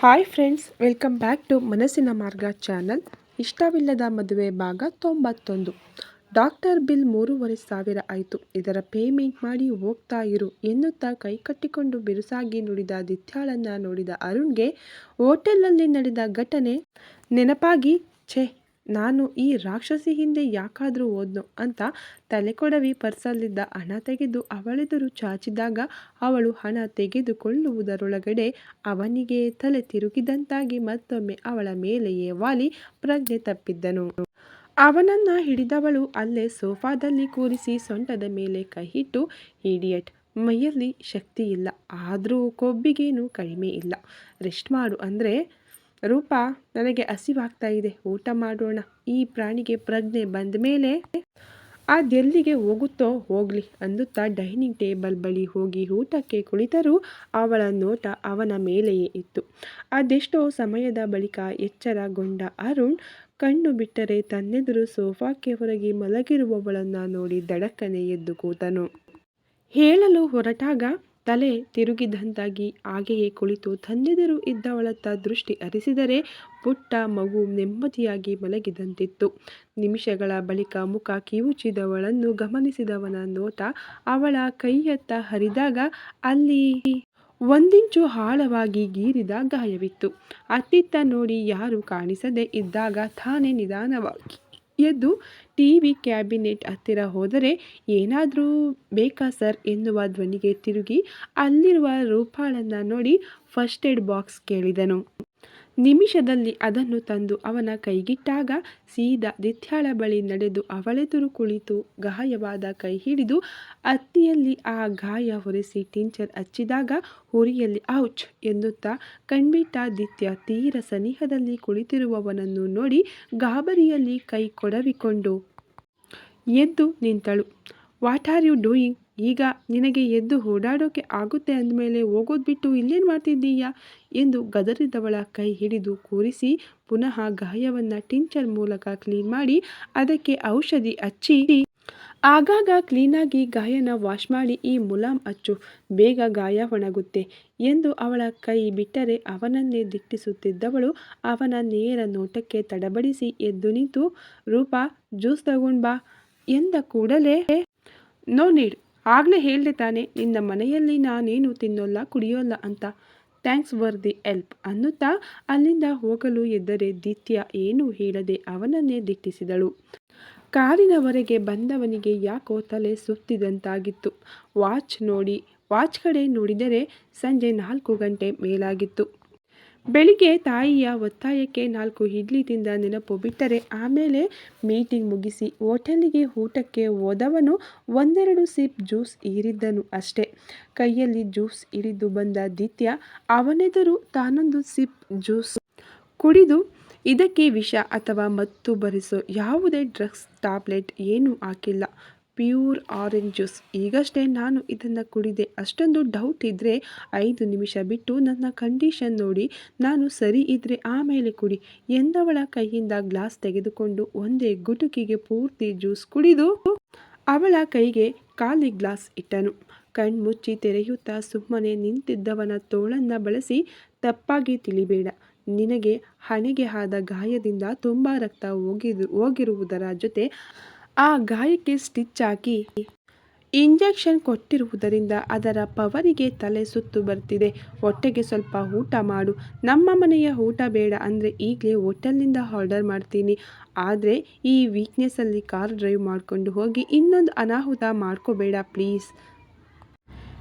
Hi friends, welcome back to ಮನಸ್ಸಿನ ಮಾರ್ಗ channel. ಇಷ್ಟವಿಲ್ಲದ ಮದುವೆ ಭಾಗ ತೊಂಬತ್ತೊಂದು. ಡಾಕ್ಟರ್ ಬಿಲ್ ಮೂರುವರೆ ಸಾವಿರ ಆಯಿತು. ಇದರ ಪೇಮೆಂಟ್ ಮಾಡಿ ಹೋಗ್ತಾ ಇರು ಎನ್ನುತ್ತಾ ಕೈ ಕಟ್ಟಿಕೊಂಡು ಬಿರುಸಾಗಿ ನುಡಿದ ದಿತ್ಯಾಳನ್ನು ನೋಡಿದ ಅರುಣ್ಗೆ ಹೋಟೆಲ್ನಲ್ಲಿ ನಡೆದ ಘಟನೆ ನೆನಪಾಗಿ, ಛೇ ನಾನು ಈ ರಾಕ್ಷಸಿ ಹಿಂದೆ ಯಾಕಾದರೂ ಹೋದ್ನೋ ಅಂತ ತಲೆಕೊಡವಿ ಪರ್ಸಲ್ಲಿದ್ದ ಹಣ ತೆಗೆದು ಅವಳೆದುರು ಚಾಚಿದಾಗ ಅವಳು ಹಣ ತೆಗೆದುಕೊಳ್ಳುವುದರೊಳಗಡೆ ಅವನಿಗೆ ತಲೆ ತಿರುಗಿದಂತಾಗಿ ಮತ್ತೊಮ್ಮೆ ಅವಳ ಮೇಲೆಯೇ ವಾಲಿ ಪ್ರಜ್ಞೆ ತಪ್ಪಿದ್ದನು. ಅವನನ್ನು ಹಿಡಿದವಳು ಅಲ್ಲೇ ಸೋಫಾದಲ್ಲಿ ಕೂರಿಸಿ ಸೊಂಟದ ಮೇಲೆ ಕೈಯಿಟ್ಟು, ಇಡಿಯಟ್, ಮೈಯಲ್ಲಿ ಶಕ್ತಿ ಇಲ್ಲ, ಆದರೂ ಕೊಬ್ಬಿಗೇನು ಕಡಿಮೆ ಇಲ್ಲ, ರೆಸ್ಟ್ ಮಾಡು, ಅಂದರೆ ರೂಪ, ನನಗೆ ಹಸಿವಾಗ್ತಾ ಇದೆ. ಊಟ ಮಾಡೋಣ. ಈ ಪ್ರಾಣಿಗೆ ಪ್ರಜ್ಞೆ ಬಂದ ಮೇಲೆ ಅದೆಲ್ಲಿಗೆ ಹೋಗುತ್ತೋ ಹೋಗಲಿ ಅನ್ನುತ್ತಾ ಡೈನಿಂಗ್ ಟೇಬಲ್ ಬಳಿ ಹೋಗಿ ಊಟಕ್ಕೆ ಕುಳಿತರೂ ಅವಳ ನೋಟ ಅವನ ಮೇಲೆಯೇ ಇತ್ತು. ಅದೆಷ್ಟೋ ಸಮಯದ ಬಳಿಕ ಎಚ್ಚರಗೊಂಡ ಅರುಣ್ ಕಣ್ಣು ಬಿಟ್ಟರೆ ತನ್ನೆದುರು ಸೋಫಾಕ್ಕೆ ಹೊರಗೆ ಮಲಗಿರುವವಳನ್ನು ನೋಡಿ ದಡಕ್ಕನೆ ಎದ್ದು ಕೂತನು. ಹೇಳಲು ಹೊರಟಾಗ ತಲೆ ತಿರುಗಿದಂತಾಗಿ ಹಾಗೆಯೇ ಕುಳಿತು ತನ್ನೆದುರು ಇದ್ದವಳತ್ತ ದೃಷ್ಟಿ ಹರಿಸಿದರೆ ಪುಟ್ಟ ಮಗು ನೆಮ್ಮದಿಯಾಗಿ ಮಲಗಿದಂತಿತ್ತು. ನಿಮಿಷಗಳ ಬಳಿಕ ಮುಖ ಕಿವುಚಿದವಳನ್ನು ಗಮನಿಸಿದವನ ನೋಟ ಅವಳ ಕೈಯತ್ತ ಹರಿದಾಗ ಅಲ್ಲಿ ಒಂದಿಂಚು ಆಳವಾಗಿ ಗೀರಿದ ಗಾಯವಿತ್ತು. ಅತ್ತಿತ್ತ ನೋಡಿ ಯಾರು ಕಾಣಿಸದೆ ಇದ್ದಾಗ ತಾನೇ ನಿಧಾನವಾಗಿ ಎದ್ದು ಟಿ ವಿ ಕ್ಯಾಬಿನೆಟ್ ಹತ್ತಿರ ಹೋದರೆ ಏನಾದರೂ ಬೇಕಾ ಸರ್ ಎನ್ನುವ ಧ್ವನಿಗೆ ತಿರುಗಿ ಅಲ್ಲಿರುವ ರೂಪಾಳನ್ನು ನೋಡಿ ಫಸ್ಟ್ ಏಡ್ ಬಾಕ್ಸ್ ಕೇಳಿದನು. ನಿಮಿಷದಲ್ಲಿ ಅದನ್ನು ತಂದು ಅವನ ಕೈಗಿಟ್ಟಾಗ ಸೀದಾ ದಿತ್ಯಾಳ ಬಳಿ ನಡೆದು ಅವಳೆದುರು ಕುಳಿತು ಗಾಯವಾದ ಕೈ ಹಿಡಿದು ಅತ್ತಿಯಲ್ಲಿ ಆ ಗಾಯ ಹೊರಿಸಿ ಟಿಂಚರ್ ಹಚ್ಚಿದಾಗ ಹುರಿಯಲ್ಲಿ, ಔಚ್ ಎನ್ನುತ್ತಾ ಕಣ್ಬಿಟ್ಟ ದಿತ್ಯ ತೀರ ಸನಿಹದಲ್ಲಿ ಕುಳಿತಿರುವವನನ್ನು ನೋಡಿ ಗಾಬರಿಯಲ್ಲಿ ಕೈ ಕೊಡವಿಕೊಂಡು, ಎದ್ದು ನಿಂತಳು. ವಾಟ್ ಆರ್ ಯು ಡೂಯಿಂಗ್ ಈಗ ನಿನಗೆ ಎದ್ದು ಓಡಾಡೋಕೆ ಆಗುತ್ತೆ ಅಂದಮೇಲೆ ಹೋಗೋದು ಬಿಟ್ಟು ಇಲ್ಲೇನು ಮಾಡ್ತಿದ್ದೀಯಾ? ಎಂದು ಗದರಿದವಳ ಕೈ ಹಿಡಿದು ಕೂರಿಸಿ ಪುನಃ ಗಾಯವನ್ನು ಟಿಂಚರ್ ಮೂಲಕ ಕ್ಲೀನ್ ಮಾಡಿ ಅದಕ್ಕೆ ಔಷಧಿ ಹಚ್ಚಿ ಆಗಾಗ ಕ್ಲೀನಾಗಿ ಗಾಯನ ವಾಶ್ ಮಾಡಿ ಈ ಮುಲಾಮ್ ಅಚ್ಚು ಬೇಗ ಗಾಯ ಒಣಗುತ್ತೆ ಎಂದು ಅವಳ ಕೈ ಬಿಟ್ಟರೆ ಅವನನ್ನೇ ದಿಟ್ಟಿಸುತ್ತಿದ್ದವಳು ಅವನ ನೇರ ನೋಟಕ್ಕೆ ತಡಬಡಿಸಿ ಎದ್ದು ನಿಂತು, ರೂಪಾ, ಜ್ಯೂಸ್ ತಗೊಂಡ್ ಬಾ ಎಂದ ಕೂಡಲೇ, ನೋ ನೀಡ್ ಆಗಲೇ ಹೇಳಿದೆ ತಾನೆ, ನಿನ್ನ ಮನೆಯಲ್ಲಿ ನಾನೇನು ತಿನ್ನೋಲ್ಲ, ಕುಡಿಯೋಲ್ಲ ಅಂತ. ಥ್ಯಾಂಕ್ಸ್ ಫಾರ್ ದಿ ಎಲ್ಪ್ ಅನ್ನುತ್ತಾ ಅಲ್ಲಿಂದ ಹೋಗಲು ಎದ್ದರೆ ದಿತ್ಯ ಏನೂ ಹೇಳದೆ ಅವನನ್ನೇ ದಿಟ್ಟಿಸಿದಳು. ಕಾರಿನವರೆಗೆ ಬಂದವನಿಗೆ ಯಾಕೋ ತಲೆ ಸುತ್ತಿದಂತಾಗಿತ್ತು. ವಾಚ್ ನೋಡಿ, ವಾಚ್ ಕಡೆ ನೋಡಿದರೆ ಸಂಜೆ ನಾಲ್ಕು ಗಂಟೆ ಮೇಲಾಗಿತ್ತು. ಬೆಳಿಗ್ಗೆ ತಾಯಿಯ ಒತ್ತಾಯಕ್ಕೆ ನಾಲ್ಕು ಇಡ್ಲಿ ತಿಂದ ನೆನಪು ಬಿಟ್ಟರೆ ಆಮೇಲೆ ಮೀಟಿಂಗ್ ಮುಗಿಸಿ ಹೋಟೆಲಿಗೆ ಊಟಕ್ಕೆ ಹೋದವನು ಒಂದೆರಡು ಸಿಪ್ ಜ್ಯೂಸ್ ಈರಿದ್ದನು ಅಷ್ಟೇ. ಕೈಯಲ್ಲಿ ಜ್ಯೂಸ್ ಹಿಡಿದು ಬಂದ ದಿತ್ಯ ಅವನೆದುರು ತಾನೊಂದು ಸಿಪ್ ಜ್ಯೂಸ್ ಕುಡಿದು ಇದಕ್ಕೆ ವಿಷ ಅಥವಾ ಮತ್ತು ಬರಿಸೋ ಯಾವುದೇ ಡ್ರಗ್ಸ್ ಟ್ಯಾಬ್ಲೆಟ್ ಏನೂ ಹಾಕಿಲ್ಲ. Pure orange juice. ಈಗಷ್ಟೇ ನಾನು ಇದನ್ನು ಕುಡಿದೆ. ಅಷ್ಟೊಂದು ಡೌಟ್ ಇದ್ದರೆ ಐದು ನಿಮಿಷ ಬಿಟ್ಟು ನನ್ನ ಕಂಡೀಷನ್ ನೋಡಿ ನಾನು ಸರಿ ಇದ್ದರೆ ಆಮೇಲೆ ಕುಡಿ. ಎಂದವಳ ಕೈಯಿಂದ ಗ್ಲಾಸ್ ತೆಗೆದುಕೊಂಡು ಒಂದೇ ಗುಟುಕಿಗೆ ಪೂರ್ತಿ ಜ್ಯೂಸ್ ಕುಡಿದು ಅವಳ ಕೈಗೆ ಖಾಲಿ ಗ್ಲಾಸ್ ಇಟ್ಟನು. ಕಣ್ಮುಚ್ಚಿ ತೆರೆಯುತ್ತಾ ಸುಮ್ಮನೆ ನಿಂತಿದ್ದವನ ತೋಳನ್ನು ಬಳಸಿ ತಪ್ಪಾಗಿ ತಿಳಿಬೇಡ. ನಿನಗೆ ಹಣೆಗೆ ಆದ ಗಾಯದಿಂದ ತುಂಬ ರಕ್ತ ಹೋಗಿದು ಹೋಗಿರುವುದರ ಜೊತೆ ಆ ಗಾಯಕ್ಕೆ ಸ್ಟಿಚ್ ಹಾಕಿ ಇಂಜೆಕ್ಷನ್ ಕೊಟ್ಟಿರುವುದರಿಂದ ಅದರ ಪವರಿಗೆ ತಲೆ ಸುತ್ತು ಬರ್ತಿದೆ. ಹೊಟ್ಟೆಗೆ ಸ್ವಲ್ಪ ಊಟ ಮಾಡು. ನಮ್ಮ ಮನೆಯ ಊಟ ಬೇಡ ಅಂದರೆ ಈಗಲೇ ಹೋಟೆಲ್ನಿಂದ ಆರ್ಡರ್ ಮಾಡ್ತೀನಿ. ಆದರೆ ಈ ವೀಕ್ನೆಸ್ಸಲ್ಲಿ ಕಾರ್ ಡ್ರೈವ್ ಮಾಡಿಕೊಂಡು ಹೋಗಿ ಇನ್ನೊಂದು ಅನಾಹುತ ಮಾಡ್ಕೋಬೇಡ ಪ್ಲೀಸ್.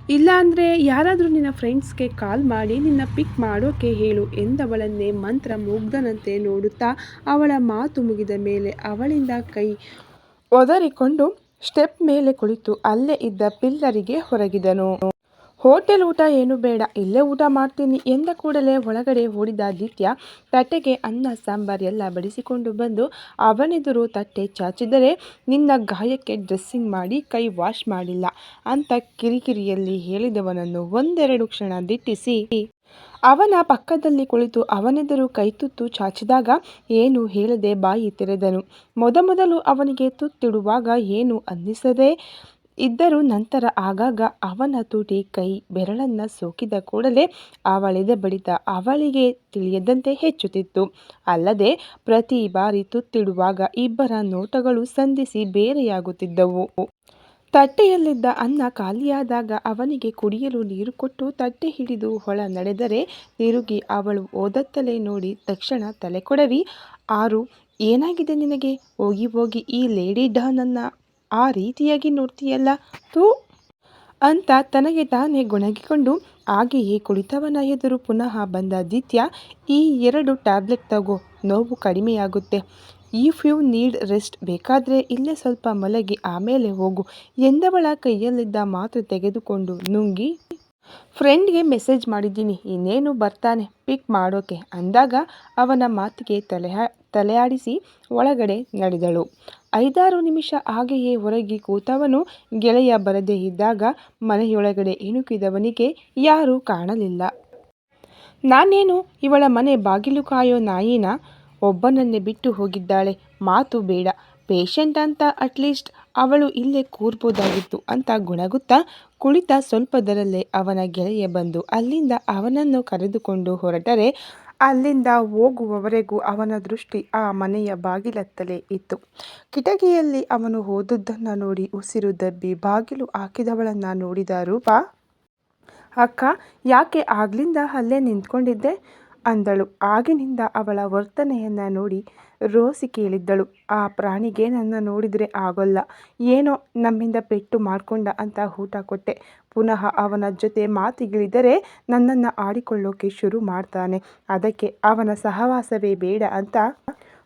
ಇಲ್ಲಾಂದರೆ ಯಾರಾದರೂ ನಿನ್ನ ಫ್ರೆಂಡ್ಸ್ಗೆ ಕಾಲ್ ಮಾಡಿ ನಿನ್ನ ಪಿಕ್ ಮಾಡೋಕೆ ಹೇಳು ಎಂದವಳನ್ನೇ ಮಂತ್ರ ಮುಗ್ಧನಂತೆ ನೋಡುತ್ತಾ ಅವಳ ಮಾತು ಮುಗಿದ ಮೇಲೆ ಅವಳಿಂದ ಕೈ ಒದರಿಕೊಂಡು ಸ್ಟೆಪ್ ಮೇಲೆ ಕುಳಿತು ಅಲ್ಲೇ ಇದ್ದ ಪಿಲ್ಲರಿಗೆ ಹೊರಗಿದನು. ಹೋಟೆಲ್ ಊಟ ಏನು ಬೇಡ, ಇಲ್ಲೇ ಊಟ ಮಾಡ್ತೀನಿ ಎಂದ ಕೂಡಲೇ ಒಳಗಡೆ ಓಡಿದ ಆದಿತ್ಯ ತಟ್ಟೆಗೆ ಅನ್ನ, ಸಾಂಬಾರ್ ಎಲ್ಲ ಬಡಿಸಿಕೊಂಡು ಬಂದು ಅವನೆದುರು ತಟ್ಟೆ ಚಾಚಿದರೆ, ನಿನ್ನ ಗಾಯಕ್ಕೆ ಡ್ರೆಸ್ಸಿಂಗ್ ಮಾಡಿ ಕೈ ವಾಶ್ ಮಾಡಿಲ್ಲ ಅಂತ ಕಿರಿಕಿರಿಯಲ್ಲಿ ಹೇಳಿದವನನ್ನು ಒಂದೆರಡು ಕ್ಷಣ ದಿಟ್ಟಿಸಿ. ಅವನ ಪಕ್ಕದಲ್ಲಿ ಕುಳಿತು ಅವನೆದುರು ಕೈತುತ್ತು ಚಾಚಿದಾಗ, ಏನು ಹೇಳದೆ ಬಾಯಿ ತೆರೆದನು? ಮೊದಮೊದಲು ಅವನಿಗೆ ತುತ್ತಿಡುವಾಗ ಏನು ಅನ್ನಿಸದೆ ಇದ್ದರೂ ನಂತರ ಆಗಾಗ ಅವನ ತುಟಿ ಕೈ ಬೆರಳನ್ನ ಸೋಕಿದ ಕೂಡಲೇ ಅವಳೆದ ಬಡಿತ ಅವಳಿಗೆ ತಿಳಿಯದಂತೆ ಹೆಚ್ಚುತ್ತಿತ್ತು. ಅಲ್ಲದೆ ಪ್ರತಿ ಬಾರಿ ತುತ್ತಿಡುವಾಗ ಇಬ್ಬರ ನೋಟಗಳು ಸಂಧಿಸಿ ಬೇರೆಯಾಗುತ್ತಿದ್ದವು. ತಟ್ಟೆಯಲ್ಲಿದ್ದ ಅನ್ನ ಖಾಲಿಯಾದಾಗ ಅವನಿಗೆ ಕುಡಿಯಲು ನೀರು ಕೊಟ್ಟು ತಟ್ಟೆ ಹಿಡಿದು ಹೊಳ ನಡೆದರೆ ತಿರುಗಿ ಅವಳು ಓದತ್ತಲೇ ನೋಡಿ ತಕ್ಷಣ ತಲೆ ಕೊಡವಿ. ಆರು, ಏನಾಗಿದೆ ನಿನಗೆ? ಹೋಗಿ ಹೋಗಿ ಈ ಲೇಡಿ ಡಾನನ್ನು ಆ ರೀತಿಯಾಗಿ ನೋಡ್ತೀಯಲ್ಲ? ತೂ ಅಂತ ತನಗೆ ತಾನೇ ಗೊಣಗಿಕೊಂಡು ಹಾಗೆಯೇ ಕುಳಿತವನ ಎದುರು ಪುನಃ ಬಂದ ದಿತ್ಯ, ಈ ಎರಡು ಟ್ಯಾಬ್ಲೆಟ್ ತಗೋ, ನೋವು ಕಡಿಮೆಯಾಗುತ್ತೆ. ಇಫ್ ಯು ನೀಡ್ ರೆಸ್ಟ್ ಬೇಕಾದರೆ ಇಲ್ಲೇ ಸ್ವಲ್ಪ ಮಲಗಿ ಆಮೇಲೆ ಹೋಗು. ಎಂದವಳ ಕೈಯಲ್ಲಿದ್ದ ಮಾತು ತೆಗೆದುಕೊಂಡು ನುಂಗಿ ಫ್ರೆಂಡ್ಗೆ ಮೆಸೇಜ್ ಮಾಡಿದ್ದೀನಿ, ಇನ್ನೇನು ಬರ್ತಾನೆ ಪಿಕ್ ಮಾಡೋಕೆ. ಅಂದಾಗ ಅವನ ಮಾತಿಗೆ ತಲೆ ತಲೆಯಾಡಿಸಿ ಒಳಗಡೆ ನಡೆದಳು. ಐದಾರು ನಿಮಿಷ ಹಾಗೆಯೇ ಹೊರಗೆ ಕೂತವನು, ಗೆಳೆಯ ಬರದೇ ಇದ್ದಾಗ ಮನೆಯೊಳಗಡೆ ಇಣುಕಿದವನಿಗೆ ಯಾರೂ ಕಾಣಲಿಲ್ಲ. ನಾನೇನು, ಇವಳ ಮನೆ ಬಾಗಿಲು ಕಾಯೋ ನಾಯಿನ? ಒಬ್ಬನನ್ನೇ ಬಿಟ್ಟು ಹೋಗಿದ್ದಾಳೆ. ಮಾತು ಬೇಡ. ಪೇಷಂಟ್ ಅಂತ ಅಟ್ಲೀಸ್ಟ್ ಅವಳು ಇಲ್ಲೇ ಕೂರ್ಬೋದಾಗಿತ್ತು ಅಂತ ಗುಣಗುತ್ತಾ ಕುಳಿತ ಸ್ವಲ್ಪದರಲ್ಲೇ ಅವನ ಗೆಳೆಯ ಬಂದು ಅಲ್ಲಿಂದ ಅವನನ್ನು ಕರೆದುಕೊಂಡು ಹೊರಟರೆ. ಅಲ್ಲಿಂದ ಹೋಗುವವರೆಗೂ ಅವನ ದೃಷ್ಟಿ ಆ ಮನೆಯ ಬಾಗಿಲತ್ತಲೇ ಇತ್ತು. ಕಿಟಕಿಯಲ್ಲಿ ಅವನು ಹೋದದ್ದನ್ನು ನೋಡಿ ಉಸಿರು ದಬ್ಬಿ ಬಾಗಿಲು ಹಾಕಿದವಳನ್ನು ನೋಡಿದ ರೂಪ, ಅಕ್ಕ, ಯಾಕೆ ಆಗ್ಲಿಂದ ಅಲ್ಲೇ ನಿಂತ್ಕೊಂಡಿದ್ದೆ? ಅಂದಳು. ಆಗಿನಿಂದ ಅವಳ ವರ್ತನೆಯನ್ನು ನೋಡಿ ರೋಸಿ ಕೇಳಿದ್ದಳು. ಆ ಪ್ರಾಣಿಗೆ ನನ್ನ ನೋಡಿದರೆ ಆಗೋಲ್ಲ. ಏನೋ ನಮ್ಮಿಂದ ಪೆಟ್ಟು ಮಾಡಿಕೊಂಡ ಅಂತ ಊಟ ಕೊಟ್ಟೆ. ಪುನಃ ಅವನ ಜೊತೆ ಮಾತಿಗಿಳಿದರೆ ನನ್ನನ್ನು ಆಡಿಕೊಳ್ಳೋಕೆ ಶುರು ಮಾಡ್ತಾನೆ. ಅದಕ್ಕೆ ಅವನ ಸಹವಾಸವೇ ಬೇಡ ಅಂತ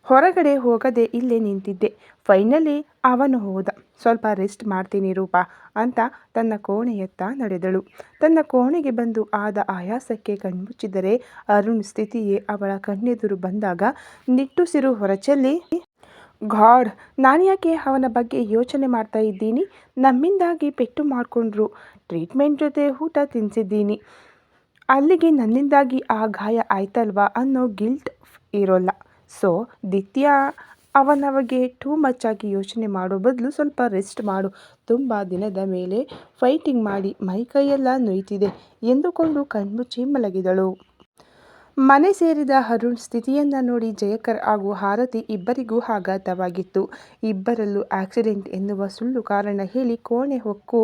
ಹೊರಗಡೆ ಹೋಗದೆ ಇಲ್ಲೇ ನಿಂತಿದ್ದೆ. ಫೈನಲಿ ಅವನು ಹೋದ. ಸ್ವಲ್ಪ ರೆಸ್ಟ್ ಮಾಡ್ತೀನಿ ರೂಪ ಅಂತ ತನ್ನ ಕೋಣೆಯತ್ತ ನಡೆದಳು. ತನ್ನ ಕೋಣೆಗೆ ಬಂದು ಆದ ಆಯಾಸಕ್ಕೆ ಕಣ್ಮುಚ್ಚಿದರೆ ಅರುಣ್ ಸ್ಥಿತಿಯೇ ಅವಳ ಕಣ್ಣೆದುರು ಬಂದಾಗ ನಿಟ್ಟುಸಿರು ಹೊರಚೆಲ್ಲಿ, ಗಾಡ್, ನಾನು ಯಾಕೆ ಅವನ ಬಗ್ಗೆ ಯೋಚನೆ ಮಾಡ್ತಾ ಇದ್ದೀನಿ? ನಮ್ಮಿಂದಾಗಿ ಪೆಟ್ಟು ಮಾಡಿಕೊಂಡ್ರು. ಟ್ರೀಟ್ಮೆಂಟ್ ಜೊತೆ ಊಟ ತಿನ್ನಿಸಿದ್ದೀನಿ ಅಲ್ಲಿಗೆ ನನ್ನಿಂದಾಗಿ ಆ ಗಾಯ ಆಯ್ತಲ್ವಾ ಅನ್ನೋ ಗಿಲ್ಟ್ ಇರೋಲ್ಲ. ಸೊ, ದಿತ್ಯ ಅವನವಗೆ ಟೂ ಮಚ್ ಆಗಿ ಯೋಚನೆ ಮಾಡೋ ಬದಲು ಸ್ವಲ್ಪ ರೆಸ್ಟ್ ಮಾಡು. ತುಂಬ ದಿನದ ಮೇಲೆ ಫೈಟಿಂಗ್ ಮಾಡಿ ಮೈಕೈಯೆಲ್ಲ ನೋಯ್ತಿದೆ ಎಂದುಕೊಂಡು ಕಣ್ಮುಚ್ಚಿ ಮಲಗಿದಳು. ಮನೆ ಸೇರಿದ ಅರುಣ್ ಸ್ಥಿತಿಯನ್ನ ನೋಡಿ ಜಯಕರ್ ಹಾಗೂ ಹಾರತಿ ಇಬ್ಬರಿಗೂ ಆಘಾತವಾಗಿತ್ತು. ಇಬ್ಬರಲ್ಲೂ ಆಕ್ಸಿಡೆಂಟ್ ಎನ್ನುವ ಸುಳ್ಳು ಕಾರಣ ಹೇಳಿ ಕೋಣೆ ಹೊಕ್ಕು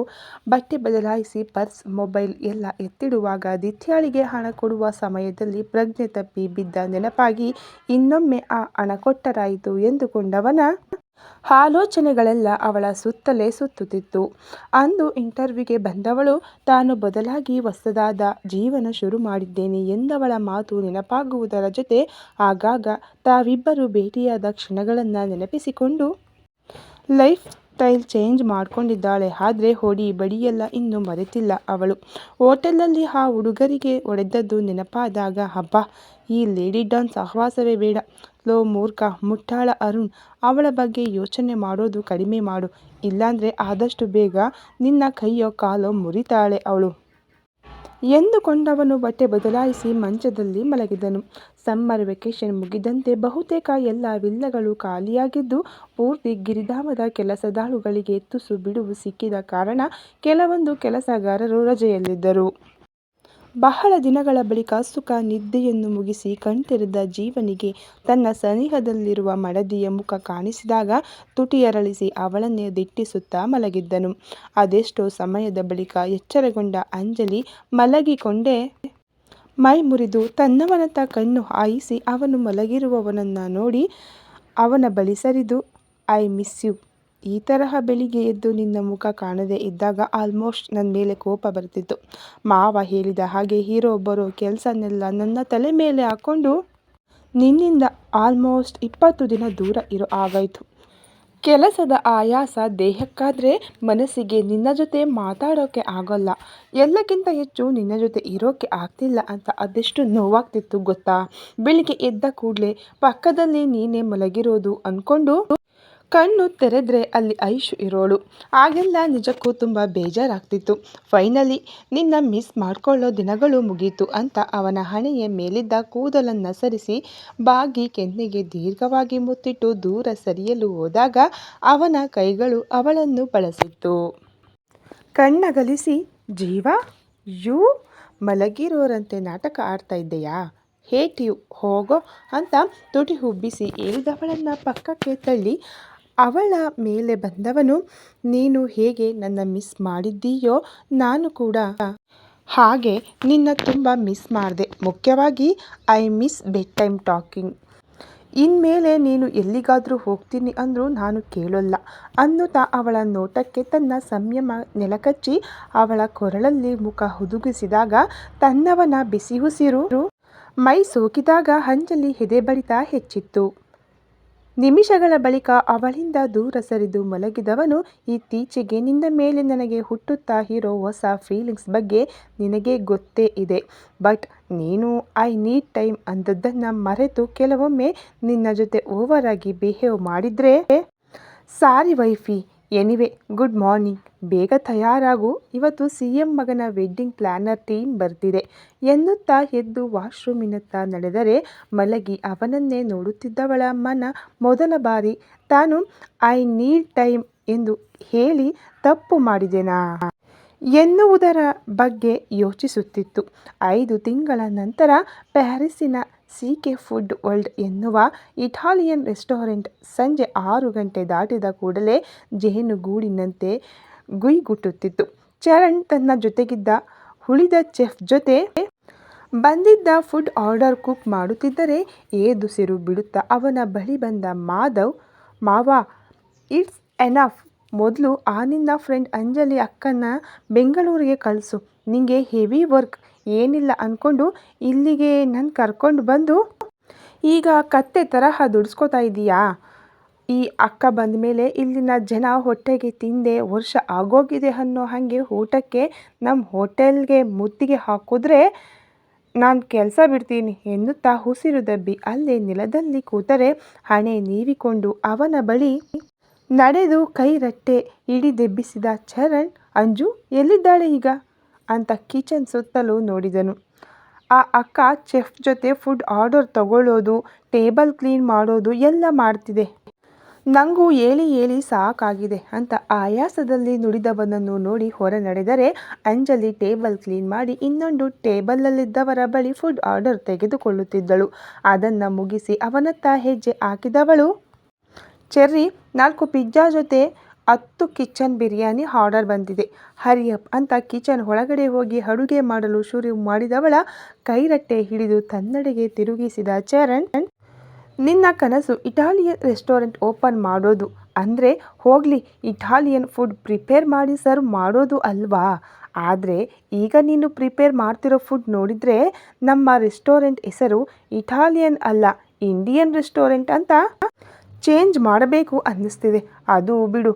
ಬಟ್ಟೆ ಬದಲಾಯಿಸಿ ಪರ್ಸ್, ಮೊಬೈಲ್ ಎಲ್ಲ ಎತ್ತಿಡುವಾಗ ದಿತ್ಯಾಳಿಗೆ ಹಣ ಕೊಡುವ ಸಮಯದಲ್ಲಿ ಪ್ರಜ್ಞೆ ತಪ್ಪಿ ಬಿದ್ದ ನೆನಪಾಗಿ ಇನ್ನೊಮ್ಮೆ ಆ ಹಣ ಕೊಟ್ಟರಾಯಿತು ಎಂದುಕೊಂಡವನ ಆಲೋಚನೆಗಳೆಲ್ಲ ಅವಳ ಸುತ್ತಲೇ ಸುತ್ತುತ್ತಿತ್ತು. ಅಂದು ಇಂಟರ್ವ್ಯೂಗೆ ಬಂದವಳು, ತಾನು ಬದಲಾಗಿ ಹೊಸದಾದ ಜೀವನ ಶುರು ಮಾಡಿದ್ದೇನೆ ಎಂದವಳ ಮಾತು ನೆನಪಾಗುವುದರ ಜೊತೆ ಆಗಾಗ ತಾವಿಬ್ಬರು ಭೇಟಿಯಾದ ಕ್ಷಣಗಳನ್ನು ನೆನಪಿಸಿಕೊಂಡು, ಲೈಫ್ ಸ್ಟೈಲ್ ಚೇಂಜ್ ಮಾಡ್ಕೊಂಡಿದ್ದಾಳೆ. ಆದರೆ ಹೊಡಿ, ಬಡಿಯೆಲ್ಲ ಇನ್ನೂ ಮರೆತಿಲ್ಲ ಅವಳು. ಹೋಟೆಲಲ್ಲಿ ಆ ಹುಡುಗರಿಗೆ ಒಡೆದದ್ದು ನೆನಪಾದಾಗ, ಹಬ್ಬ, ಈ ಲೇಡಿ ಡಾನ್ಸ್ ಸಹವಾಸವೇ ಬೇಡ. ಲೋ, ಮೂರ್ಖ, ಮುಟ್ಟಾಳ ಅರುಣ್, ಅವಳ ಬಗ್ಗೆ ಯೋಚನೆ ಮಾಡೋದು ಕಡಿಮೆ ಮಾಡು. ಇಲ್ಲಾಂದರೆ ಆದಷ್ಟು ಬೇಗ ನಿನ್ನ ಕೈಯೋ ಕಾಲೋ ಮುರಿತಾಳೆ ಅವಳು. ಎಂದುಕೊಂಡವನು ಬಟ್ಟೆ ಬದಲಾಯಿಸಿ ಮಂಚದಲ್ಲಿ ಮಲಗಿದನು. ಸಮ್ಮರ್ ವೆಕೇಷನ್ ಮುಗಿದಂತೆ ಬಹುತೇಕ ಎಲ್ಲ ವಿಲ್ಲಗಳು ಖಾಲಿಯಾಗಿದ್ದು, ಪೂರ್ತಿ ಗಿರಿಧಾಮದ ಕೆಲಸದಾಳುಗಳಿಗೆ ತುಸು ಬಿಡುವು ಸಿಕ್ಕಿದ ಕಾರಣ ಕೆಲವೊಂದು ಕೆಲಸಗಾರರು ರಜೆಯಲ್ಲಿದ್ದರು. ಬಹಳ ದಿನಗಳ ಬಳಿಕ ಸುಖ ನಿದ್ದೆಯನ್ನು ಮುಗಿಸಿ ಕಣ್ತೆರೆದ ಜೀವನಿಗೆ ತನ್ನ ಸನಿಹದಲ್ಲಿರುವ ಮಡದಿಯ ಮುಖ ಕಾಣಿಸಿದಾಗ ತುಟಿಯರಳಿಸಿ ಅವಳನ್ನೇ ದಿಟ್ಟಿಸುತ್ತಾ ಮಲಗಿದ್ದನು. ಅದೆಷ್ಟೋ ಸಮಯದ ಬಳಿಕ ಎಚ್ಚರಗೊಂಡ ಅಂಜಲಿ ಮಲಗಿಕೊಂಡೇ ಮೈ ಮುರಿದು ತನ್ನವನತ್ತ ಕಣ್ಣು ಹಾಯಿಸಿ ಅವನು ಮಲಗಿರುವವನನ್ನು ನೋಡಿ ಅವನ ಬಳಿ ಸರಿದು, ಐ ಮಿಸ್ ಯು. ಈ ತರಹ ಬೆಳಿಗ್ಗೆ ಎದ್ದು ನಿನ್ನ ಮುಖ ಕಾಣದೇ ಇದ್ದಾಗ ಆಲ್ಮೋಸ್ಟ್ ನನ್ನ ಮೇಲೆ ಕೋಪ ಬರ್ತಿತ್ತು. ಮಾವ ಹೇಳಿದ ಹಾಗೆ ಹೀರೋ ಬರೋ ಕೆಲಸನೆಲ್ಲ ನನ್ನ ತಲೆ ಮೇಲೆ ಹಾಕ್ಕೊಂಡು ನಿನ್ನಿಂದ ಆಲ್ಮೋಸ್ಟ್ ಇಪ್ಪತ್ತು ದಿನ ದೂರ ಇರೋ ಆಗಾಯಿತು ಕೆಲಸದ ಆಯಾಸ ದೇಹಕ್ಕಾದರೆ ಮನಸ್ಸಿಗೆ ನಿನ್ನ ಜೊತೆ ಮಾತಾಡೋಕ್ಕೆ ಆಗೋಲ್ಲ. ಎಲ್ಲಕ್ಕಿಂತ ಹೆಚ್ಚು ನಿನ್ನ ಜೊತೆ ಇರೋಕ್ಕೆ ಆಗ್ತಿಲ್ಲ ಅಂತ ಅದೆಷ್ಟು ನೋವಾಗ್ತಿತ್ತು ಗೊತ್ತಾ? ಬೆಳಿಗ್ಗೆ ಎದ್ದ ಕೂಡಲೇ ಪಕ್ಕದಲ್ಲಿ ನೀನೇ ಮಲಗಿರೋದು ಅಂದ್ಕೊಂಡು ಕಣ್ಣು ತೆರೆದ್ರೆ ಅಲ್ಲಿ ಐಶು ಇರೋಳು. ಆಗೆಲ್ಲ ನಿಜಕ್ಕೂ ತುಂಬ ಬೇಜಾರಾಗ್ತಿತ್ತು. ಫೈನಲಿ, ನಿನ್ನ ಮಿಸ್ ಮಾಡ್ಕೊಳ್ಳೋ ದಿನಗಳು ಮುಗೀತು ಅಂತ ಅವನ ಹಣೆಯ ಮೇಲಿದ್ದ ಕೂದಲನ್ನು ಸರಿಸಿ ಬಾಗಿ ಕೆನ್ನೆಗೆ ದೀರ್ಘವಾಗಿ ಮುತ್ತಿಟ್ಟು ದೂರ ಸರಿಯಲು ಹೋದಾಗ ಅವನ ಕೈಗಳು ಅವಳನ್ನು ಬಳಸಿತ್ತು. ಕಣ್ಣಗಲಿಸಿ, ಜೀವ, ಯು, ಮಲಗಿರೋರಂತೆ ನಾಟಕ ಆಡ್ತಾ ಇದ್ದೆಯಾ? ಹೇಟ್ ಯು ಹೋಗೋ ಅಂತ ತುಟಿ ಹುಬ್ಬಿಸಿ ಏಳಿದವಳನ್ನು ಪಕ್ಕಕ್ಕೆ ತಳ್ಳಿ ಅವಳ ಮೇಲೆ ಬಂದವನು, ನೀನು ಹೇಗೆ ನನ್ನ ಮಿಸ್ ಮಾಡಿದ್ದೀಯೋ ನಾನು ಕೂಡ. ಹಾಗೆ ನಿನ್ನ ತುಂಬ ಮಿಸ್ ಮಾಡಿದೆ. ಮುಖ್ಯವಾಗಿ, I miss bed time talking. ಇನ್ಮೇಲೆ ನೀನು ಎಲ್ಲಿಗಾದರೂ ಹೋಗ್ತೀನಿ ಅಂದರೂ ನಾನು ಕೇಳೋಲ್ಲ. ಅನ್ನುತ್ತಾ ಅವಳ ನೋಟಕ್ಕೆ ತನ್ನ ಸಂಯಮ ನೆಲಕಚ್ಚಿ ಅವಳ ಕೊರಳಲ್ಲಿ ಮುಖ ಹುದುಗಿಸಿದಾಗ ತನ್ನವನ ಬಿಸಿ ಉಸಿರು ಮೈ ಸೋಕಿದಾಗ ಹಂಜಲಿ ಹೆದೆ ಬಡಿತ ಹೆಚ್ಚಿತ್ತು. ನಿಮಿಷಗಳ ಬಳಿಕ ಅವಳಿಂದ ದೂರ ಸರಿದು ಮಲಗಿದವನು ಇತ್ತೀಚೆಗೆ ನಿನ್ನ ಮೇಲೆ ನನಗೆ ಹುಟ್ಟುತ್ತಾ ಇರೋ ಹೊಸ ಫೀಲಿಂಗ್ಸ್ ಬಗ್ಗೆ ನಿನಗೆ ಗೊತ್ತೇ ಇದೆ. ಬಟ್ ನೀನು ಐ ನೀಡ್ ಟೈಮ್ ಅಂದದ್ದನ್ನು ಮರೆತು ಕೆಲವೊಮ್ಮೆ ನಿನ್ನ ಜೊತೆ ಓವರ್ ಆಗಿ ಬಿಹೇವ್ ಮಾಡಿದರೆ sorry wifey anyway good morning ಬೇಗ ತಯಾರಾಗು. ಇವತ್ತು ಸಿ ಎಂ ಮಗನ ವೆಡ್ಡಿಂಗ್ ಪ್ಲ್ಯಾನರ್ ಟೀಮ್ ಬರ್ತಿದೆ ಎನ್ನುತ್ತಾ ಎದ್ದು ವಾಶ್ರೂಮಿನತ್ತ ನಡೆದರೆ ಮಲಗಿ ಅವನನ್ನೇ ನೋಡುತ್ತಿದ್ದವಳ ಮನ ಮೊದಲ ಬಾರಿ. ತಾನು ಐ ನೀಡ್ ಟೈಮ್ ಎಂದು ಹೇಳಿ ತಪ್ಪು ಮಾಡಿದೆನಾ? ಎನ್ನುವುದರ ಬಗ್ಗೆ ಯೋಚಿಸುತ್ತಿತ್ತು. ಐದು ತಿಂಗಳ ನಂತರ ಪ್ಯಾರಿಸ್ಸಿನ ಕೆ ಫುಡ್ ವರ್ಲ್ಡ್ ಎನ್ನುವ ಇಟಾಲಿಯನ್ ರೆಸ್ಟೋರೆಂಟ್ ಸಂಜೆ ಆರು ಗಂಟೆ ದಾಟಿದ ಕೂಡಲೇ ಜೇನುಗೂಡಿನಂತೆ ಗುಯ್ಗುಟ್ಟುತ್ತಿತ್ತು. ಚರಣ್ ತನ್ನ ಜೊತೆಗಿದ್ದ ಉಳಿದ ಚೆಫ್ ಜೊತೆ ಬಂದಿದ್ದ ಫುಡ್ ಆರ್ಡರ್ ಕುಕ್ ಮಾಡುತ್ತಿದ್ದರೆ ಏದುಸಿರು ಬಿಡುತ್ತಾ ಅವನ ಬಳಿ ಬಂದ ಮಾಧವ್, ಮಾವ, ಇಟ್ಸ್ ಎನಫ್. ಮೊದಲು ಆ ನಿನ್ನ ಫ್ರೆಂಡ್ ಅಂಜಲಿ ಅಕ್ಕನ ಬೆಂಗಳೂರಿಗೆ ಕಳಿಸು. ನಿಂಗೆ ಹೆವಿ ವರ್ಕ್. ಏನಿಲ್ಲ ಅಂದ್ಕೊಂಡು ಇಲ್ಲಿಗೆ ನನ್ನ ಕರ್ಕೊಂಡು ಬಂದು ಈಗ ಕತ್ತೆ ತರಹ ದುಡಿಸ್ಕೋತಾ ಇದ್ದೀಯಾ ಈ ಅಕ್ಕ ಬಂದ ಮೇಲೆ ಇಲ್ಲಿನ ಜನ ಹೊಟ್ಟೆಗೆ ತಿಂದೆ ವರ್ಷ ಆಗೋಗಿದೆ ಅನ್ನೋ ಹಾಗೆ ಊಟಕ್ಕೆ ನಮ್ಮ ಹೋಟೆಲ್ಗೆ ಮುತ್ತಿಗೆ ಹಾಕಿದ್ರೆ ನಾನು ಕೆಲಸ ಬಿಡ್ತೀನಿ ಎನ್ನುತ್ತಾ ಉಸಿರು ದಬ್ಬಿ ಅಲ್ಲೇ ನೆಲದಲ್ಲಿ ಕೂತರೆ ಹಣೆ ನೀವಿಕೊಂಡು ಅವನ ಬಳಿ ನಡೆದು ಕೈ ರಟ್ಟೆ ಹಿಡಿದೆಬ್ಬಿಸಿದ ಚರಣ್, ಅಂಜು ಎಲ್ಲಿದ್ದಾಳೆ ಈಗ? ಅಂತ ಕಿಚನ್ ಸುತ್ತಲೂ ನೋಡಿದನು. ಆ ಅಕ್ಕ ಚೆಫ್ ಜೊತೆ ಫುಡ್ ಆರ್ಡರ್ ತಗೊಳ್ಳೋದು, ಟೇಬಲ್ ಕ್ಲೀನ್ ಮಾಡೋದು ಎಲ್ಲ ಮಾಡ್ತಿದೆ. ನಂಗೂ ಏಳಿ ಏಳಿ ಸಾಕಾಗಿದೆ ಅಂತ ಆಯಾಸದಲ್ಲಿ ನುಡಿದವನನ್ನು ನೋಡಿ ಹೊರ ನಡೆದರೆ ಅಂಜಲಿ ಟೇಬಲ್ ಕ್ಲೀನ್ ಮಾಡಿ ಇನ್ನೊಂದು ಟೇಬಲಲ್ಲಿದ್ದವರ ಬಳಿ ಫುಡ್ ಆರ್ಡರ್ ತೆಗೆದುಕೊಳ್ಳುತ್ತಿದ್ದಳು. ಅದನ್ನು ಮುಗಿಸಿ ಅವನತ್ತ ಹೆಜ್ಜೆ ಹಾಕಿದವಳು, ಚೆರ್ರಿ, ನಾಲ್ಕು ಪಿಜ್ಜಾ ಜೊತೆ ಹತ್ತು ಕಿಚನ್ ಬಿರಿಯಾನಿ ಆರ್ಡರ್ ಬಂದಿದೆ. ಹರಿಯಪ್ ಅಂತ ಕಿಚನ್ ಒಳಗಡೆ ಹೋಗಿ ಅಡುಗೆ ಮಾಡಲು ಶುರು ಮಾಡಿದವಳ ಕೈರಟ್ಟೆ ಹಿಡಿದು ತನ್ನಡೆಗೆ ತಿರುಗಿಸಿದ ಚರಣ್, ನಿನ್ನ ಕನಸು ಇಟಾಲಿಯನ್ ರೆಸ್ಟೋರೆಂಟ್ ಓಪನ್ ಮಾಡೋದು. ಅಂದರೆ ಹೋಗಲಿ, ಇಟಾಲಿಯನ್ ಫುಡ್ ಪ್ರಿಪೇರ್ ಮಾಡಿ ಸರ್ವ್ ಮಾಡೋದು ಅಲ್ವಾ? ಆದರೆ ಈಗ ನೀನು ಪ್ರಿಪೇರ್ ಮಾಡ್ತಿರೋ ಫುಡ್ ನೋಡಿದರೆ ನಮ್ಮ ರೆಸ್ಟೋರೆಂಟ್ ಹೆಸರು ಇಟಾಲಿಯನ್ ಅಲ್ಲ, ಇಂಡಿಯನ್ ರೆಸ್ಟೋರೆಂಟ್ ಅಂತ. ಚೇಂಜ್ ಮಾಡಬೇಕು ಅನ್ನಿಸ್ತಿದೆ. ಅದು ಬಿಡು.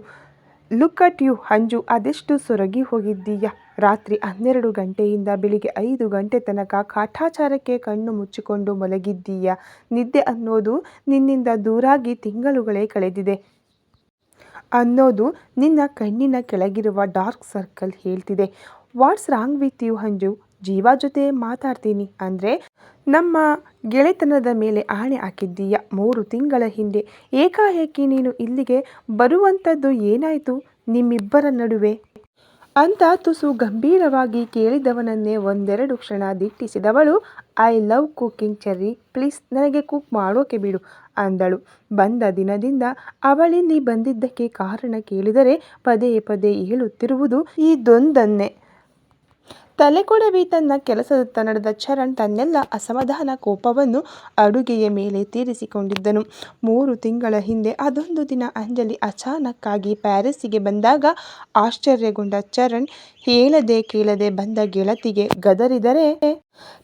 ಲುಕ್ ಅಟ್ ಯು ಹಂಜು ಅದೆಷ್ಟು ಸೊರಗಿ ಹೋಗಿದ್ದೀಯ? ರಾತ್ರಿ ಹನ್ನೆರಡು ಗಂಟೆಯಿಂದ ಬೆಳಿಗ್ಗೆ ಐದು ಗಂಟೆ ತನಕ ಕಾಟಾಚಾರಕ್ಕೆ ಕಣ್ಣು ಮುಚ್ಚಿಕೊಂಡು ಮಲಗಿದ್ದೀಯ? ನಿದ್ದೆ ಅನ್ನೋದು ನಿನ್ನಿಂದ ದೂರಾಗಿ ತಿಂಗಳುಗಳೇ ಕಳೆದಿದೆ. ಅನ್ನೋದು ನಿನ್ನ ಕಣ್ಣಿನ ಕೆಳಗಿರುವ dark circle ಹೇಳ್ತಿದೆ. What's wrong with you Anju? Jeeva ಜೊತೆ ಮಾತಾಡ್ತೀನಿ ಅಂದರೆ ನಮ್ಮ ಗೆಳೆತನದ ಮೇಲೆ ಆಣೆ ಹಾಕಿದ್ದೀಯ. ಮೂರು ತಿಂಗಳ ಹಿಂದೆ ಏಕಾಏಕಿ ನೀನು ಇಲ್ಲಿಗೆ ಬರುವಂಥದ್ದು ಏನಾಯಿತು? ನಿಮ್ಮಿಬ್ಬರ ನಡುವೆ? ಅಂತ ತುಸು ಗಂಭೀರವಾಗಿ ಕೇಳಿದವನನ್ನೇ ಒಂದೆರಡು ಕ್ಷಣ ದಿಟ್ಟಿಸಿದವಳು, I love cooking Cherry, please ನನಗೆ ಕುಕ್ ಮಾಡೋಕೆ ಬಿಡು ಅಂದಳು. ಬಂದ ದಿನದಿಂದ ಅವಳಿಲ್ಲಿ ಬಂದಿದ್ದಕ್ಕೆ ಕಾರಣ ಕೇಳಿದರೆ ಪದೇ ಪದೇ ಹೇಳುತ್ತಿರುವುದು ಇದೊಂದನ್ನೇ ತಲೆಕೊಡವಿ ತನ್ನ ಕೆಲಸದತ್ತ ನಡೆದ ಚರಣ್ ತನ್ನೆಲ್ಲ ಅಸಮಾಧಾನ ಕೋಪವನ್ನು ಅಡುಗೆಯ ಮೇಲೆ ತೀರಿಸಿಕೊಂಡಿದ್ದನು. ಮೂರು ತಿಂಗಳ ಹಿಂದೆ ಅದೊಂದು ದಿನ ಅಂಜಲಿ ಅಚಾನಕ್ಕಾಗಿ ಪ್ಯಾರಿಸ್ಸಿಗೆ ಬಂದಾಗ ಆಶ್ಚರ್ಯಗೊಂಡ ಚರಣ್, ಹೇಳದೆ ಕೇಳದೆ ಬಂದ ಗೆಳತಿಗೆ ಗದರಿದರೆ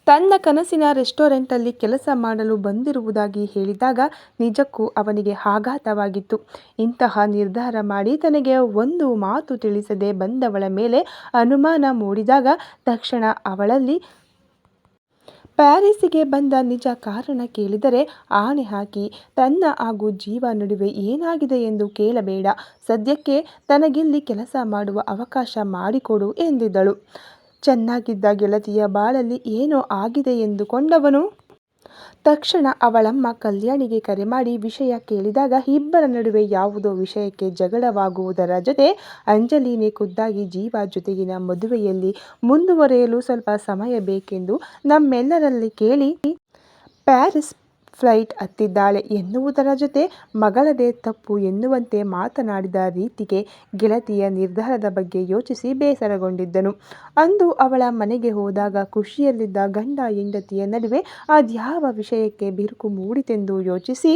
ತನ್ನ ಕನಸಿನ ರೆಸ್ಟೋರೆಂಟಲ್ಲಿ ಕೆಲಸ ಮಾಡಲು ಬಂದಿರುವುದಾಗಿ ಹೇಳಿದಾಗ ನಿಜಕ್ಕೂ ಅವನಿಗೆ ಆಘಾತವಾಗಿತ್ತು. ಇಂತಹ ನಿರ್ಧಾರ ಮಾಡಿ ತನಗೆ ಒಂದು ಮಾತು ತಿಳಿಸದೆ ಬಂದವಳ ಮೇಲೆ ಅನುಮಾನ ಮೂಡಿದಾಗ ತಕ್ಷಣ ಅವಳಲ್ಲಿ ಪ್ಯಾರಿಸ್ಸಿಗೆ ಬಂದ ನಿಜ ಕಾರಣ ಕೇಳಿದರೆ ಆಣೆ ಹಾಕಿ, ತನ್ನ ಹಾಗೂ ಜೀವ ನಡುವೆ ಏನಾಗಿದೆ ಎಂದು ಕೇಳಬೇಡ. ಸದ್ಯಕ್ಕೆ ತನಗಿಲ್ಲಿ ಕೆಲಸ ಮಾಡುವ ಅವಕಾಶ ಮಾಡಿಕೊಡು ಎಂದಿದ್ದಳು. ಚೆನ್ನಾಗಿದ್ದ ಗೆಳತಿಯ ಬಾಳಲ್ಲಿ ಏನೋ ಆಗಿದೆ ಎಂದುಕೊಂಡವನು? ತಕ್ಷಣ ಅವಳಮ್ಮ ಕಲ್ಯಾಣಿಗೆ ಕರೆ ಮಾಡಿ ವಿಷಯ ಕೇಳಿದಾಗ ಇಬ್ಬರ ನಡುವೆ ಯಾವುದೋ ವಿಷಯಕ್ಕೆ ಜಗಳವಾಗುವುದರ ಜೊತೆ ಅಂಜಲಿನೇ ಖುದ್ದಾಗಿ ಜೀವ ಜೊತೆಗಿನ ಮದುವೆಯಲ್ಲಿ ಮುಂದುವರೆಯಲು ಸ್ವಲ್ಪ ಸಮಯ ಬೇಕೆಂದು ನಮ್ಮೆಲ್ಲರಲ್ಲಿ ಕೇಳಿ, ಪ್ಯಾರಿಸ್ ಫ್ಲೈಟ್ ಹತ್ತಿದ್ದಾಳೆ ಎನ್ನುವುದರ ಜೊತೆ ಮಗಳದೇ ತಪ್ಪು ಎನ್ನುವಂತೆ ಮಾತನಾಡಿದ ರೀತಿಗೆ ಗೆಳತಿಯ ನಿರ್ಧಾರದ ಬಗ್ಗೆ ಯೋಚಿಸಿ ಬೇಸರಗೊಂಡಿದ್ದನು. ಅಂದು ಅವಳ ಮನೆಗೆ ಹೋದಾಗ ಖುಷಿಯಲ್ಲಿದ್ದ ಗಂಡ ಹೆಂಡತಿಯ ನಡುವೆ ಅದ್ಯಾವ ವಿಷಯಕ್ಕೆ ಬಿರುಕು ಮೂಡಿತೆಂದು ಯೋಚಿಸಿ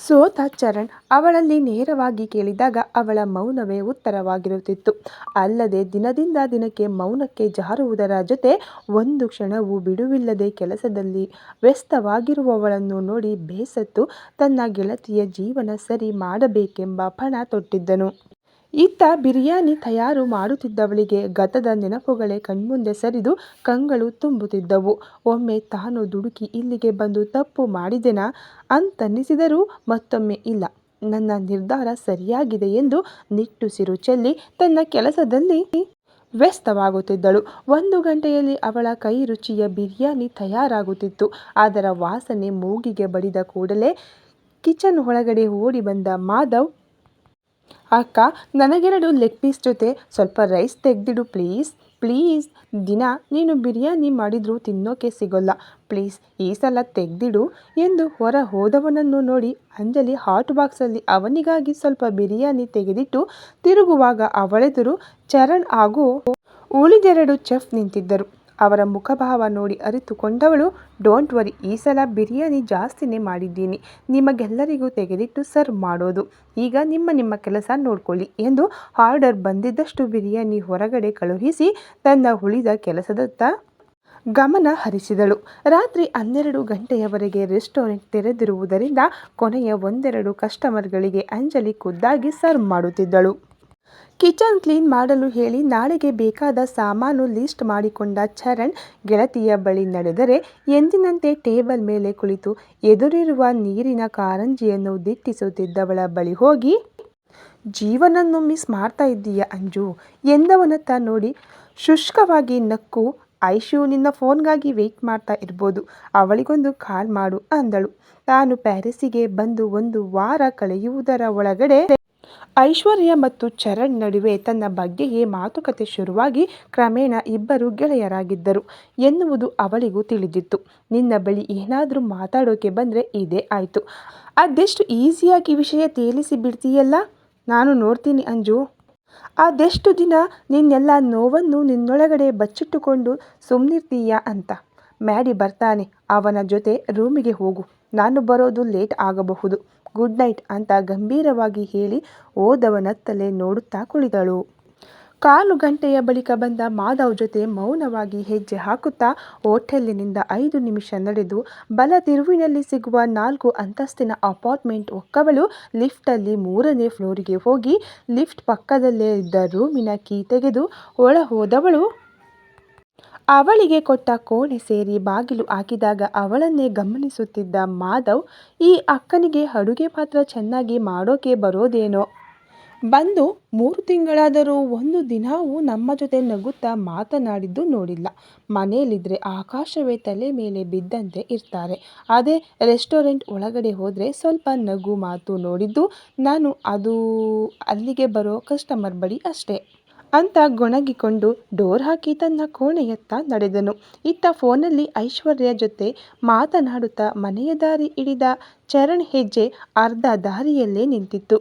ಸೋತ ಚರಣ್ ಅವಳಲ್ಲಿ ನೇರವಾಗಿ ಕೇಳಿದಾಗ ಅವಳ ಮೌನವೇ ಉತ್ತರವಾಗಿರುತ್ತಿತ್ತು. ಅಲ್ಲದೆ ದಿನದಿಂದ ದಿನಕ್ಕೆ ಮೌನಕ್ಕೆ ಜಾರುವುದರ ಜೊತೆ ಒಂದು ಕ್ಷಣವೂ ಬಿಡುವಿಲ್ಲದೆ ಕೆಲಸದಲ್ಲಿ ವ್ಯಸ್ತವಾಗಿರುವವಳನ್ನು ನೋಡಿ ಬೇಸತ್ತು ತನ್ನ ಗೆಳತಿಯ ಜೀವನ ಸರಿ ಮಾಡಬೇಕೆಂಬ ಪಣ ತೊಟ್ಟಿದ್ದನು. ಇತ್ತ ಬಿರಿಯಾನಿ ತಯಾರು ಮಾಡುತ್ತಿದ್ದವಳಿಗೆ ಗತದ ನೆನಪುಗಳೇ ಕಣ್ಮುಂದೆ ಸರಿದು ಕಂಗಳು ತುಂಬುತ್ತಿದ್ದವು. ಒಮ್ಮೆ ತಾನು ದುಡುಕಿ ಇಲ್ಲಿಗೆ ಬಂದು ತಪ್ಪು ಮಾಡಿದೆನಾ ಅಂತನ್ನಿಸಿದರೂ ಮತ್ತೊಮ್ಮೆ ಇಲ್ಲ. ನನ್ನ ನಿರ್ಧಾರ ಸರಿಯಾಗಿದೆ ಎಂದು ನಿಟ್ಟುಸಿರು ಚೆಲ್ಲಿ ತನ್ನ ಕೆಲಸದಲ್ಲಿ ವ್ಯಸ್ತವಾಗುತ್ತಿದ್ದಳು. ಒಂದು ಗಂಟೆಯಲ್ಲಿ ಅವಳ ಕೈ ರುಚಿಯ ಬಿರಿಯಾನಿ ತಯಾರಾಗುತ್ತಿತ್ತು. ಅದರ ವಾಸನೆ ಮೂಗಿಗೆ ಬಡಿದ ಕೂಡಲೇ ಕಿಚನ್ ಒಳಗಡೆ ಓಡಿ ಬಂದ ಮಾಧವ್ ಅಕ್ಕ, ನನಗೆರಡು ಲೆಗ್ ಪೀಸ್ ಜೊತೆ ಸ್ವಲ್ಪ ರೈಸ್ ತೆಗೆದಿಡು ಪ್ಲೀಸ್. ಪ್ಲೀಸ್, ದಿನ ನೀನು ಬಿರಿಯಾನಿ ಮಾಡಿದರೂ ತಿನ್ನೋಕೆ ಸಿಗೋಲ್ಲ. ಪ್ಲೀಸ್, ಈ ಸಲ ತೆಗೆದಿಡು ಎಂದು ಹೊರ ಹೋದವನನ್ನು ನೋಡಿ ಅಂಜಲಿ ಹಾಟ್ ಬಾಕ್ಸಲ್ಲಿ ಅವನಿಗಾಗಿ ಸ್ವಲ್ಪ ಬಿರಿಯಾನಿ ತೆಗೆದಿಟ್ಟು ತಿರುಗುವಾಗ ಅವಳೆದುರು ಚರಣ್ ಹಾಗೂ ಉಳಿದೆರಡು ಚೆಫ್ ನಿಂತಿದ್ದರು. ಅವರ ಮುಖಭಾವ ನೋಡಿ ಅರಿತುಕೊಂಡವಳು ಡೋಂಟ್ ವರಿ ಈ ಸಲ ಬಿರಿಯಾನಿ ಜಾಸ್ತಿನೇ ಮಾಡಿದ್ದೀನಿ. ನಿಮಗೆಲ್ಲರಿಗೂ ತೆಗೆದಿಟ್ಟು ಸರ್ವ್ ಮಾಡೋದು. ಈಗ ನಿಮ್ಮ ನಿಮ್ಮ ಕೆಲಸ ನೋಡ್ಕೊಳ್ಳಿ ಎಂದು ಆರ್ಡರ್ ಬಂದಿದ್ದಷ್ಟು ಬಿರಿಯಾನಿ ಹೊರಗಡೆ ಕಳುಹಿಸಿ ತನ್ನ ಉಳಿದ ಕೆಲಸದತ್ತ ಗಮನ ಹರಿಸಿದಳು. ರಾತ್ರಿ ಹನ್ನೆರಡು ಗಂಟೆಯವರೆಗೆ ರೆಸ್ಟೋರೆಂಟ್ ತೆರೆದಿರುವುದರಿಂದ ಕೊನೆಯ ಒಂದೆರಡು ಕಸ್ಟಮರ್ಗಳಿಗೆ ಅಂಜಲಿ ಖುದ್ದಾಗಿ ಸರ್ವ್ ಮಾಡುತ್ತಿದ್ದಳು. ಕಿಚನ್ ಕ್ಲೀನ್ ಮಾಡಲು ಹೇಳಿ ನಾಳೆಗೆ ಬೇಕಾದ ಸಾಮಾನು ಲಿಸ್ಟ್ ಮಾಡಿಕೊಂಡ ಚರಣ್ ಗೆಳತಿಯ ಬಳಿ ನಡೆದರೆ ಎಂದಿನಂತೆ ಟೇಬಲ್ ಮೇಲೆ ಕುಳಿತು ಎದುರಿರುವ ನೀರಿನ ಕಾರಂಜಿಯನ್ನು ದಿಟ್ಟಿಸುತ್ತಿದ್ದವಳ ಬಳಿ ಹೋಗಿ, ಜೀವನನ್ನು ಮಿಸ್ ಮಾಡ್ತಾ ಇದ್ದೀಯ ಅಂಜು ಎಂದವನತ್ತ ನೋಡಿ ಶುಷ್ಕವಾಗಿ ನಕ್ಕು, ಐಶು, ನಿನ್ನ ಫೋನ್ಗಾಗಿ ವೆಯ್ಟ್ ಮಾಡ್ತಾ ಇರ್ಬೋದು, ಅವಳಿಗೊಂದು ಕಾಲ್ ಮಾಡು ಅಂದಳು. ತಾನು ಪ್ಯಾರಿಸ್ಸಿಗೆ ಬಂದು ಒಂದು ವಾರ ಕಳೆಯುವುದರ ಒಳಗಡೆ ಐಶ್ವರ್ಯ ಮತ್ತು ಚರಣ್ ನಡುವೆ ತನ್ನ ಬಗ್ಗೆಯೇ ಮಾತುಕತೆ ಶುರುವಾಗಿ ಕ್ರಮೇಣ ಇಬ್ಬರು ಗೆಳೆಯರಾಗಿದ್ದರು ಎನ್ನುವುದು ಅವಳಿಗೂ ತಿಳಿದಿತ್ತು. ನಿನ್ನ ಬಳಿ ಏನಾದರೂ ಮಾತಾಡೋಕೆ ಬಂದರೆ ಇದೇ ಆಯಿತು. ಅದೆಷ್ಟು ಈಸಿಯಾಗಿ ವಿಷಯ ತೇಲಿಸಿ ಬಿಡ್ತೀಯಲ್ಲ? ನಾನು ನೋಡ್ತೀನಿ ಅಂಜು. ಅದೆಷ್ಟು ದಿನ ನಿನ್ನೆಲ್ಲ ನೋವನ್ನು ನಿನ್ನೊಳಗಡೆ ಬಚ್ಚಿಟ್ಟುಕೊಂಡು ಸುಮ್ಮನಿರ್ತೀಯ ಅಂತ. ಮ್ಯಾಡಿ ಬರ್ತಾನೆ, ಅವನ ಜೊತೆ ರೂಮಿಗೆ ಹೋಗು. ನಾನು ಬರೋದು ಲೇಟ್ ಆಗಬಹುದು. ಗುಡ್ ನೈಟ್ ಅಂತ ಗಂಭೀರವಾಗಿ ಹೇಳಿ ಓದವನತ್ತಲೇ ನೋಡುತ್ತಾ ಕುಳಿತಳು. ಕಾಲು ಗಂಟೆಯ ಬಳಿಕ ಬಂದ ಮಾಧವ್ ಜೊತೆ ಮೌನವಾಗಿ ಹೆಜ್ಜೆ ಹಾಕುತ್ತಾ ಹೋಟೆಲಿನಿಂದ ಐದು ನಿಮಿಷ ನಡೆದು ಬಲ ತಿರುವಿನಲ್ಲಿ ಸಿಗುವ ನಾಲ್ಕು ಅಂತಸ್ತಿನ ಅಪಾರ್ಟ್ಮೆಂಟ್ ಒಕ್ಕವಳು ಲಿಫ್ಟಲ್ಲಿ ಮೂರನೇ ಫ್ಲೋರಿಗೆ ಹೋಗಿ ಲಿಫ್ಟ್ ಪಕ್ಕದಲ್ಲೇ ಇದ್ದ ರೂಮಿನ ಕೀ ತೆಗೆದು ಒಳ ಹೋದವಳು ಅವಳಿಗೆ ಕೊಟ್ಟ ಕೋಣೆ ಸೇರಿ ಬಾಗಿಲು ಹಾಕಿದಾಗ ಅವಳನ್ನೇ ಗಮನಿಸುತ್ತಿದ್ದ ಮಾಧವ್, ಈ ಅಕ್ಕನಿಗೆ ಅಡುಗೆ ಪಾತ್ರ ಚೆನ್ನಾಗಿ ಮಾಡೋಕೆ ಬರೋದೇನೋ? ಬಂದು ಮೂರು ತಿಂಗಳಾದರೂ ಒಂದು ದಿನವೂ ನಮ್ಮ ಜೊತೆ ನಗುತ್ತಾ ಮಾತನಾಡಿದ್ದು ನೋಡಿಲ್ಲ. ಮನೆಯಲ್ಲಿದ್ದರೆ ಆಕಾಶವೇ ತಲೆ ಮೇಲೆ ಬಿದ್ದಂತೆ ಇರ್ತಾರೆ. ಅದೇ ರೆಸ್ಟೋರೆಂಟ್ ಒಳಗಡೆ ಹೋದರೆ ಸ್ವಲ್ಪ ನಗು ಮಾತು ನೋಡಿದ್ದು ನಾನು ಅದು ಅಲ್ಲಿಗೆ ಬರೋ ಕಸ್ಟಮರ್ ಬಳಿ ಅಷ್ಟೇ. ಅಂತ ಗೊಣಗಿಕೊಂಡು ಡೋರ್ ಹಾಕಿ ತನ್ನ ಕೋಣೆಯತ್ತ ನಡೆದನು. ಇತ್ತ ಫೋನಲ್ಲಿ ಐಶ್ವರ್ಯ ಜೊತೆ ಮಾತನಾಡುತ್ತಾ ಮನೆಯ ದಾರಿ ಹಿಡಿದ ಚರಣ್ ಹೆಜ್ಜೆ ಅರ್ಧ ದಾರಿಯಲ್ಲೇ ನಿಂತಿತ್ತು.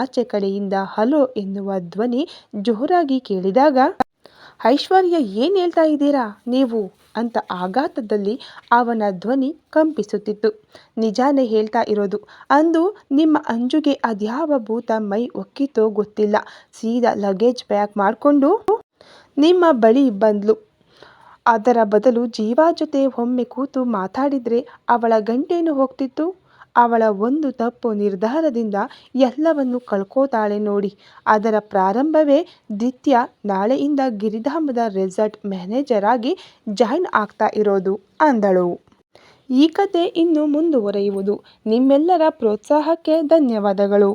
ಆಚೆ ಕಡೆಯಿಂದ ಹಲೋ ಎನ್ನುವ ಧ್ವನಿ ಜೋರಾಗಿ ಕೇಳಿದಾಗ, ಐಶ್ವರ್ಯ, ಏನು ಹೇಳ್ತಾ ಇದ್ದೀರಾ? ನೀವು ಅಂತ ಆಘಾತದಲ್ಲಿ ಅವನ ಧ್ವನಿ ಕಂಪಿಸುತ್ತಿತ್ತು. ನಿಜಾನೇ ಹೇಳ್ತಾ ಇರೋದು, ಅಂದು ನಿಮ್ಮ ಅಂಜುಗೆ ಅದ್ಯಾವ ಭೂತ ಮೈ ಒಕ್ಕಿತೋ ಗೊತ್ತಿಲ್ಲ. ಸೀದಾ ಲಗೇಜ್ ಪ್ಯಾಕ್ ಮಾಡಿಕೊಂಡು ನಿಮ್ಮ ಬಳಿ ಬಂದ್ಲು. ಅದರ ಬದಲು ಜೀವ ಜೊತೆ ಒಮ್ಮೆ ಕೂತು ಮಾತಾಡಿದರೆ ಅವಳ ಗಂಟೇನು ಹೋಗ್ತಿತ್ತು? ಅವಳ ಒಂದು ತಪ್ಪು ನಿರ್ಧಾರದಿಂದ ಎಲ್ಲವನ್ನು ಕಳ್ಕೋತಾಳೆ ನೋಡಿ. ಅದರ ಪ್ರಾರಂಭವೇ ದಿತ್ಯ ನಾಳೆಯಿಂದ ಗಿರಿಧಾಮದ ರೆಸಾರ್ಟ್ ಮ್ಯಾನೇಜರ್ ಆಗಿ ಜಾಯ್ನ್ ಆಗ್ತಾ ಇರೋದು ಅಂದಳು. ಈ ಕತೆ ಇನ್ನು ಮುಂದುವರೆಯುವುದು. ನಿಮ್ಮೆಲ್ಲರ ಪ್ರೋತ್ಸಾಹಕ್ಕೆ ಧನ್ಯವಾದಗಳು.